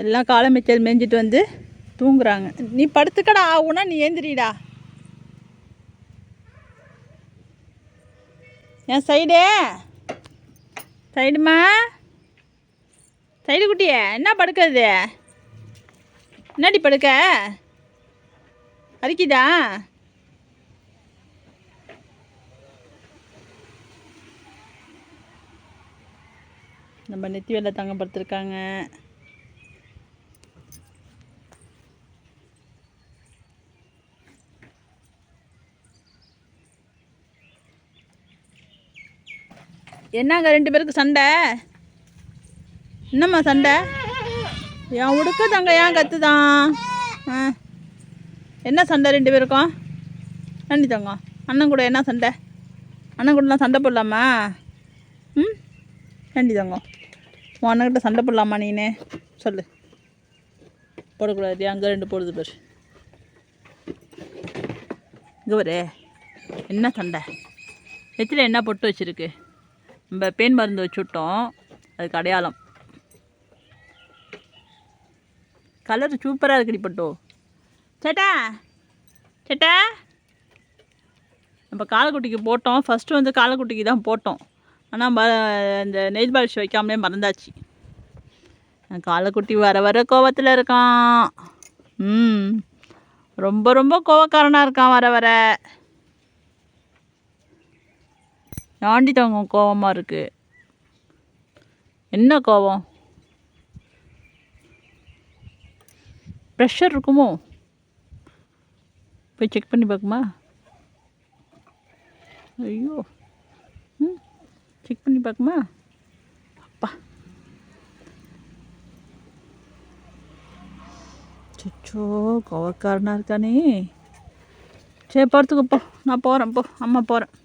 எல்லாம் காலை மேஞ்சிட்டு மேய்ஞ்சிட்டு வந்து தூங்குறாங்க. நீ படுத்துக்கடா ஆகுனா நீ ஏந்திரிடா. என் சைடே. சைடுமா. சைடு குட்டியே என்ன படுக்கிறது என்னடி படுக்க? அரிக்குதா? நம்ம நெத்தி வேலை தங்க படுத்துருக்காங்க. என்னங்க ரெண்டு பேருக்கு சண்டை? என்னம்மா சண்டை? என் உடுக்க தங்க ஏன் கத்துதான்? ஆ. என்ன சண்டை ரெண்டு பேருக்கும்? நன்றி தங்கம். அண்ணன் கூட என்ன சண்டை? அண்ணன் கூடலாம் சண்டை போடலாமா? ம்? நன்றி தங்கம். உன் அண்ணன்கிட்ட சண்டை போடலாமா நீனே? சொல்லு. போடக்கூடாது. அங்கே ரெண்டு போடுது பேர். இங்கே ஒரு என்ன சண்டை? நெத்தியில் என்ன பொட்டு வச்சுருக்கு? நம்ம பேன் மருந்து வச்சு விட்டோம் அதுக்கு அடையாளம். கலர் சூப்பராக இருக்குடி பட்டோ. சேட்டா சேட்டா. நம்ம காலக்குட்டிக்கு போட்டோம். ஃபஸ்ட்டு வந்து காலக்குட்டிக்கு தான் போட்டோம். ஆனால் ம இந்த நெயில் பாலிஷ் வைக்காமலே மறந்தாச்சு. காலக்குட்டி வர வர கோவத்தில் இருக்கான். ம். ரொம்ப ரொம்ப கோவக்காரனாக இருக்கான் வர வர. ஆண்டி தங்கம் கோவமாக இருக்கு. என்ன கோவம்? ப்ரெஷர் இருக்குமோ? போய் செக் பண்ணி பார்க்குமா? ஐயோ. ம் செக் பண்ணி பார்க்குமா? அப்பா. சச்சோ கோவக்காரனாக இருக்கானே. சரி படுத்துக்கோ போ. நான் போகிறேன் போ. அம்மா போகிறேன்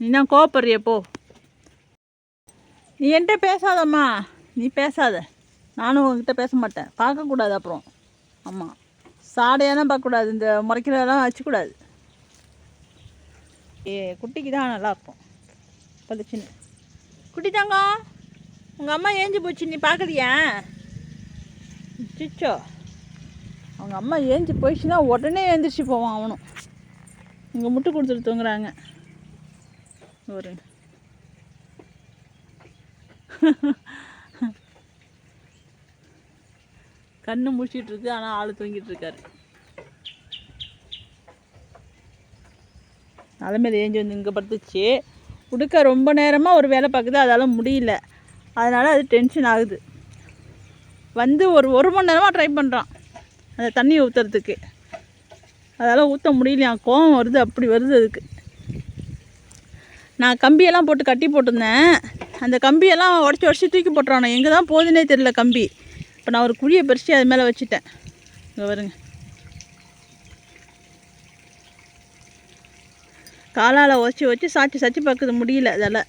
நீ தான் கோவப்படுறிய போ. நீ என்கிட்ட பேசாதம்மா. நீ பேசாத. நானும் உங்ககிட்ட பேச மாட்டேன். பார்க்கக்கூடாது அப்புறம். ஆமாம் சாடையெல்லாம் பார்க்கக்கூடாது. இந்த முறைக்கிறதெல்லாம் வச்சுக்கூடாது. ஏ குட்டிக்கு தான் நல்லாயிருக்கும். பளிச்சுன்னு. குட்டி தங்கம் உங்கள் அம்மா ஏஞ்சி போச்சு. நீ பார்க்குறியா? சிச்சோ அவங்க அம்மா ஏஞ்சி போயிடுச்சுன்னா உடனே எழுந்திரிச்சு போவான் அவனும். இங்கே முட்டு கொடுத்துட்டு தூங்குறாங்க. ஒரு கண்ணு முடிச்சிட்டு இருக்கு ஆனால் ஆள் தூங்கிட்டு இருக்காரு. தலைமையில் ஏஞ்சி வந்து இங்கே படுத்துச்சு. உடுக்க ரொம்ப நேரமாக ஒரு வேலை பார்க்குது அதால் முடியல. அதனால் அது டென்ஷன் ஆகுது. வந்து ஒரு ஒரு மணி நேரமாக ட்ரை பண்ணுறான் அந்த தண்ணி ஊற்றுறதுக்கு அதெல்லாம் ஊற்ற முடியலையா கோவம் வருது அப்படி வருது அதுக்கு. நான் கம்பியெல்லாம் போட்டு கட்டி போட்டிருந்தேன். அந்த கம்பியெல்லாம் உடச்சி உடச்சி தூக்கி போட்டுறானோ எங்கே தான் போகுதுன்னே தெரியல கம்பி. இப்போ நான் ஒரு குழியை பறித்து அது மேலே வச்சுட்டேன். இங்கே வருங்க காலால் உதச்சி வச்சு சாச்சி சாச்சி பார்க்குது முடியல அதில்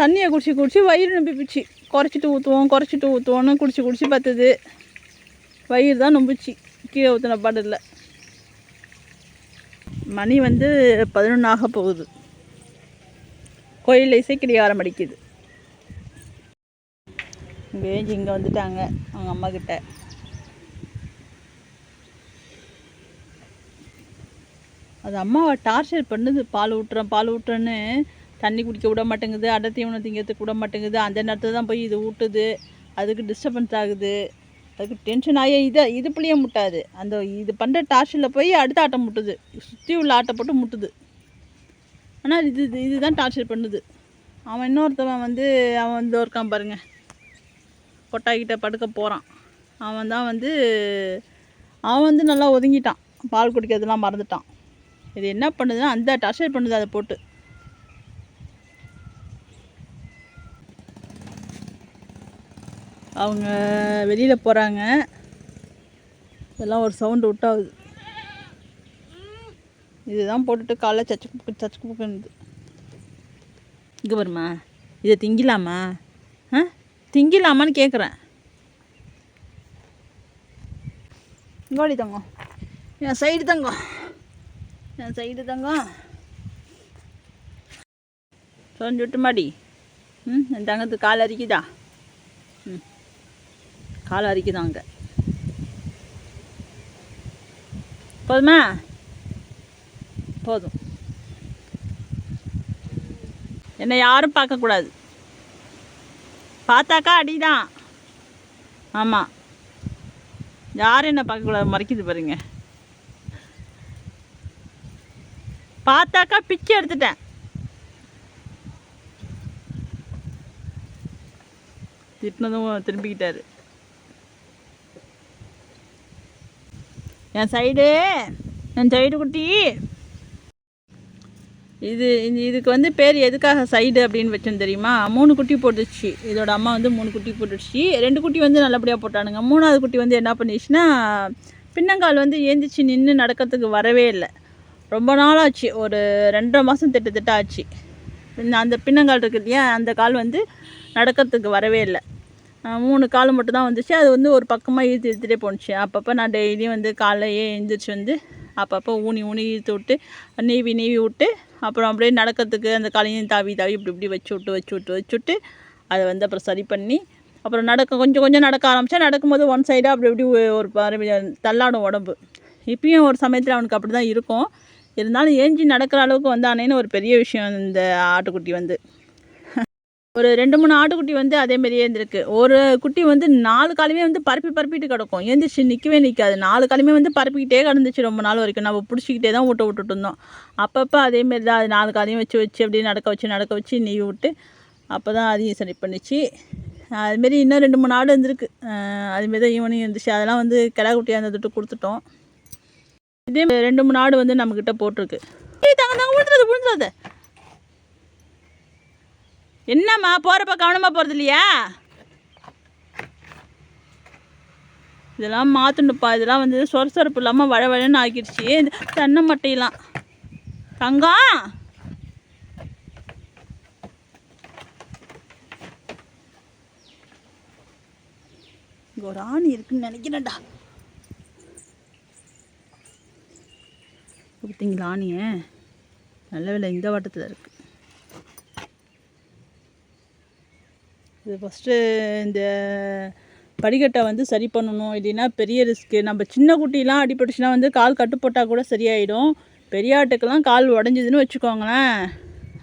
தண்ணியை குடிச்சு குடிச்சு வயிறு நம்பிப்பிச்சு குறைச்சிட்டு ஊற்றுவோம் குறைச்சிட்டு ஊற்றுவோன்னு குடிச்சு குடிச்சு பார்த்தது வயிறு தான் நம்பிச்சு. கீழே ஊற்றின பாடு இல்லை. மணி வந்து பதினொன்று ஆக போகுது கோயிலில் இசைக்கடிகாரம் அடிக்குது. வேஞ்சி இங்கே வந்துட்டாங்க அவங்க அம்மா கிட்ட. அது அம்மாவை டார்ச்சர் பண்ணுது பால் ஊட்டுறேன் பால் ஊட்டுறேன்னு. தண்ணி குடிக்க விட மாட்டேங்குது அடை தீவனம் திங்கிறதுக்கு விட மாட்டேங்குது. அந்த நேரத்தில் தான் போய் இது ஊட்டுது. அதுக்கு டிஸ்டர்பன்ஸ் ஆகுது. அதுக்கு டென்ஷன் ஆகி இதை இது புளிய முட்டாது. அந்த இது பண்ணுற டார்ச்சரில் போய் அடுத்த ஆட்டம் முட்டுது. சுற்றி உள்ள ஆட்டை போட்டு முட்டுது. ஆனால் இது இது இதுதான் டார்ச்சர் பண்ணுது. அவன் இன்னொருத்தவன் வந்து அவன் வந்து இருக்கான் பாருங்க. கொட்டாக்கிட்ட படுக்க போகிறான் அவன் தான் வந்து அவன் வந்து நல்லா ஒதுங்கிட்டான். பால் குடிக்கிறதுலாம் மறந்துட்டான். இது என்ன பண்ணுதுன்னா அந்த டார்ச்சர் பண்ணுது அதை போட்டு. அவங்க வெளியில் போகிறாங்க இதெல்லாம் ஒரு சவுண்டு விட்டாகுது இதுதான் போட்டுட்டு காலைல சச்சு புக்கு சச்சு புக்குன்னுது இங்கே வருமா? இதை திங்கிலாமா? ஆ? திங்கிலாமான்னு கேட்குறேன் இங்கோடி தங்கம். என் சைடு தங்கம். என் சைடு தங்கம். சொரிஞ்சு விட்டு மாடி. ம் என் தங்கத்துக்கு கால் அரிக்குதா? கால் அரிக்குதான் அங்கே போதுமா? போதும். என்னை யாரும் பார்க்கக்கூடாது பார்த்தாக்கா அடிதான். ஆமாம் யாரும் என்ன பார்க்கக்கூடாது மறைக்குது பாருங்க. பார்த்தாக்கா பிச்சை எடுத்துட்டேன். திட்டினதும் திரும்பிக்கிட்டாரு. என் சைடு என் சைடு குட்டி. இது இது- இதுக்கு வந்து பேர் எதுக்காக சைடு அப்படின்னு வச்சோம் தெரியுமா? மூணு குட்டி போட்டுச்சு இதோட அம்மா வந்து மூணு குட்டி போட்டுடுச்சு. ரெண்டு குட்டி வந்து நல்லபடியாக போட்டானுங்க. மூணாவது குட்டி வந்து என்ன பண்ணிடுச்சுன்னா பின்னங்கால் வந்து ஏந்திச்சு நின்று நடக்கிறதுக்கு வரவே இல்லை. ரொம்ப நாளாச்சு. ஒரு ரெண்டரை மாதம் திட்டத்திட்ட ஆச்சு. அந்த பின்னங்கால் இருக்கு இல்லையா? அந்த கால் வந்து நடக்கிறதுக்கு வரவே இல்லை. மூணு கால் மட்டும் தான் வந்துச்சு. அது வந்து ஒரு பக்கமாக இழுத்து இழுத்துட்டே போணுச்சு. அப்பப்போ நான் டெய்லியும் வந்து காலையே எழுந்திரிச்சு வந்து அப்பப்போ ஊனி ஊனி இழுத்து விட்டு நீவி நீவி விட்டு அப்புறம் அப்படியே நடக்கிறதுக்கு அந்த காலையும் தாவி தாவி இப்படி இப்படி வச்சு விட்டு வச்சு விட்டு வச்சு விட்டு அதை வந்து அப்புறம் சரி பண்ணி அப்புறம் நடக்க கொஞ்சம் கொஞ்சம் நடக்க ஆரம்பித்தா நடக்கும்போது ஒன் சைடாக அப்படி இப்படி ஒரு தள்ளாடும் உடம்பு. இப்பயும் ஒரு சமயத்தில் அவனுக்கு அப்படி தான் இருக்கும். இருந்தாலும் ஏஞ்சி நடக்கிற அளவுக்கு வந்தானேன்னு ஒரு பெரிய விஷயம் இந்த ஆட்டுக்குட்டி வந்து. ஒரு ரெண்டு மூணு ஆட்டுக்குட்டி வந்து அதே மாதிரியே இருந்திருக்கு. ஒரு குட்டி வந்து நாலு காலமே வந்து பரப்பி பரப்பிட்டு கிடக்கும். எழுந்திரிச்சு நிற்கவே நிற்காது நாலு காலமே வந்து பரப்பிக்கிட்டே கிடந்துச்சு ரொம்ப நாள் வரைக்கும். நம்ம பிடிச்சிக்கிட்டே தான் விட்டு விட்டுட்டு இருந்தோம். அப்பப்போ அதேமாரி தான் அது நாலு காலையும் வச்சு வச்சு அப்படியே நடக்க வச்சு நடக்க வச்சு நீவி விட்டு அப்போ தான் அதையும் சரி பண்ணிச்சு. அதுமாரி இன்னும் ரெண்டு மூணு ஆடு இருந்திருக்கு அதுமாரி தான் ஈவனிங் இருந்துச்சு. அதெல்லாம் வந்து கிடா குட்டியாக இருந்ததுட்டு கொடுத்துட்டோம். இதே மாதிரி ரெண்டு மூணு ஆடு வந்து நம்மக்கிட்ட போட்டிருக்கு. தாங்க தாங்க விழுந்துடாத விழுந்துடாத என்னம்மா போகிறப்ப கவனமாக போகிறது இல்லையா? இதெல்லாம் மாற்றணுப்பா இதெல்லாம் வந்து சொர சொரப்பு இல்லாமல் வழ வழன்னு ஆக்கிடுச்சு இந்த தென்னை மட்டையெல்லாம். தங்கம் இங்கே ஒரு ஆணி இருக்குன்னு நினைக்கிறேன்டா. பார்த்தீங்களா ஆணியே? நல்ல வேலை இந்த வட்டத்தில் இருக்குது இது ஃபஸ்ட்டு இந்த படிக்கட்டை வந்து சரி பண்ணணும் இல்லைன்னா பெரிய ரிஸ்க்கு நம்ம சின்ன குட்டிலாம் அடிபட்டுச்சுன்னா வந்து கால் கட்டு போட்டால் கூட சரியாயிடும். பெரிய ஆட்டுக்கெல்லாம் கால் உடஞ்சிதுன்னு வச்சுக்கோங்களேன்.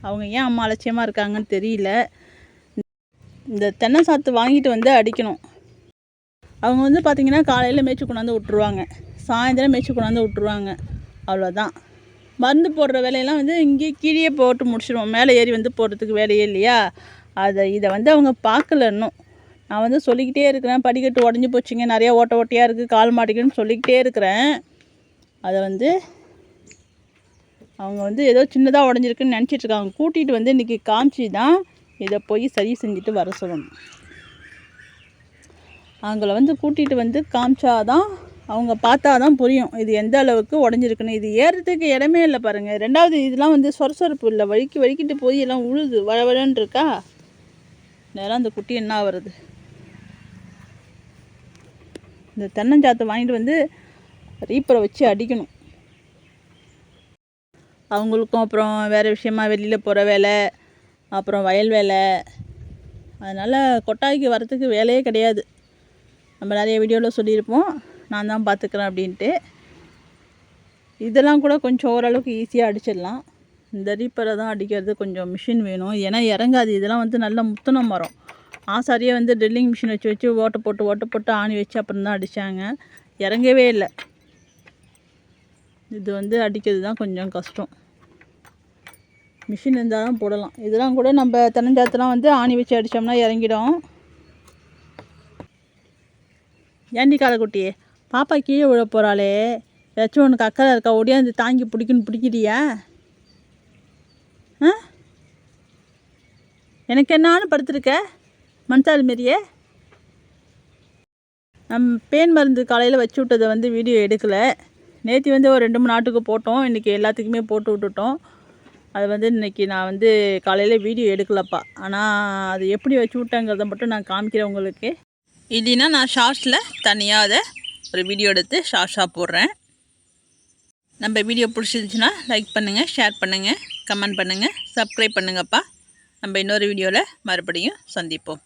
அவங்க ஏன் அம்மா அலட்சியமாக இருக்காங்கன்னு தெரியல. இந்த தென்னை சாத்து வாங்கிட்டு வந்து அடிக்கணும். அவங்க வந்து பார்த்திங்கன்னா காலையில் மேய்ச்சி கொண்டாந்து விட்ருவாங்க சாயந்தரம் மேய்ச்சி கொண்டாந்து விட்ருவாங்க அவ்வளோதான் மருந்து போடுற வேலையெல்லாம் வந்து இங்கேயே கீழே போட்டு முடிச்சிடுவோம் மேலே ஏறி வந்து போடுறதுக்கு வேலையே இல்லையா? அதை இதை வந்து அவங்க பார்க்கல இன்னும் நான் வந்து சொல்லிக்கிட்டே இருக்கிறேன். படிக்கட்டு உடஞ்சி போச்சுங்க. நிறையா ஓட்ட ஓட்டையாக இருக்குது கால் மாட்டிக்கணும்னு சொல்லிக்கிட்டே இருக்கிறேன். அதை வந்து அவங்க வந்து ஏதோ சின்னதாக உடஞ்சிருக்குன்னு நினச்சிட்டு இருக்காங்க. கூட்டிகிட்டு வந்து இன்றைக்கி காமிச்சி தான் இதை போய் சரி செஞ்சுட்டு வர சொல்லணும். அவங்கள வந்து கூட்டிகிட்டு வந்து காமிச்சாதான் அவங்க பார்த்தா தான் புரியும். இது எந்த அளவுக்கு உடஞ்சிருக்குன்னு. இது ஏறுறதுக்கு இடமே இல்லை பாருங்கள் ரெண்டாவது இதெல்லாம் வந்து சொரசொரப்பு இல்லை. வழுக்கி வழுக்கிட்டு போய் எல்லாம் உழுது வளவழன்னு இருக்கா? நேரம் அந்த குட்டி என்ன வருது இந்த தென்னஞ்சாத்தை வாங்கிட்டு வந்து ரீப்பரை வச்சு அடிக்கணும். அவங்களுக்கும் அப்புறம் வேறு விஷயமா வெளியில் போகிற வேலை அப்புறம் வயல் வேலை. அதனால் கொட்டாய்க்கு வரத்துக்கு வேலையே கிடையாது. நம்ம நிறைய வீடியோவில் சொல்லியிருப்போம். நான் தான் பார்த்துக்குறேன் அப்படின்ட்டு. இதெல்லாம் கூட கொஞ்சம் ஓரளவுக்கு ஈஸியாக அடிச்சிடலாம். இந்த ரீப்பரை தான் அடிக்கிறது கொஞ்சம் மிஷின் வேணும். ஏன்னா இறங்காது. இதெல்லாம் வந்து நல்ல முத்துன மரம். ஆசாரியே வந்து ட்ரில்லிங் மிஷின் வச்சு வச்சு ஓட்டை போட்டு ஓட்டை போட்டு ஆணி வச்சு அப்புறம் தான் அடித்தாங்க இறங்கவே இல்லை. இது வந்து அடிக்கிறது தான் கொஞ்சம் கஷ்டம். மிஷின் இருந்தால் தான் போடலாம். இதெல்லாம் கூட நம்ம தென்னஞ்சாத்தெல்லாம் வந்து ஆணி வச்சு அடித்தோம்னா இறங்கிடும். ஏண்டி காலக்குட்டியே பாப்பா கீழே விழ போகிறாளே ஏதாச்சும் உனக்கு அக்கறை இருக்கா? ஒடியாந்து தாங்கி பிடிக்குன்னு பிடிக்கிறியா? ஆ? எனக்கு என்னான்னு படுத்துருக்க? மனசால் மாரியே? நம் பேன் மருந்து காலையில் வச்சு விட்டதை வந்து வீடியோ எடுக்கலை. நேற்று வந்து ஒரு ரெண்டு மூணு நாட்டுக்கு போட்டோம். இன்றைக்கி எல்லாத்துக்குமே போட்டு விட்டுட்டோம். அது வந்து இன்றைக்கி நான் வந்து காலையில் வீடியோ எடுக்கலப்பா. ஆனால் அது எப்படி வச்சு விட்டேங்கிறத மட்டும் நான் காமிக்கிறேன் உங்களுக்கு. இல்லைன்னா நான் ஷார்ட்ஸில் தனியாக அதை ஒரு வீடியோ எடுத்து ஷார்ட்ஸாக போடுறேன். நம்ம வீடியோ பிடிச்சிருந்துச்சுன்னா லைக் பண்ணுங்கள் ஷேர் பண்ணுங்கள் கமெண்ட் பண்ணுங்கள் சப்ஸ்கிரைப் பண்ணுங்கப்பா. நம்ம இன்னொரு வீடியோவில் மறுபடியும் சந்திப்போம்.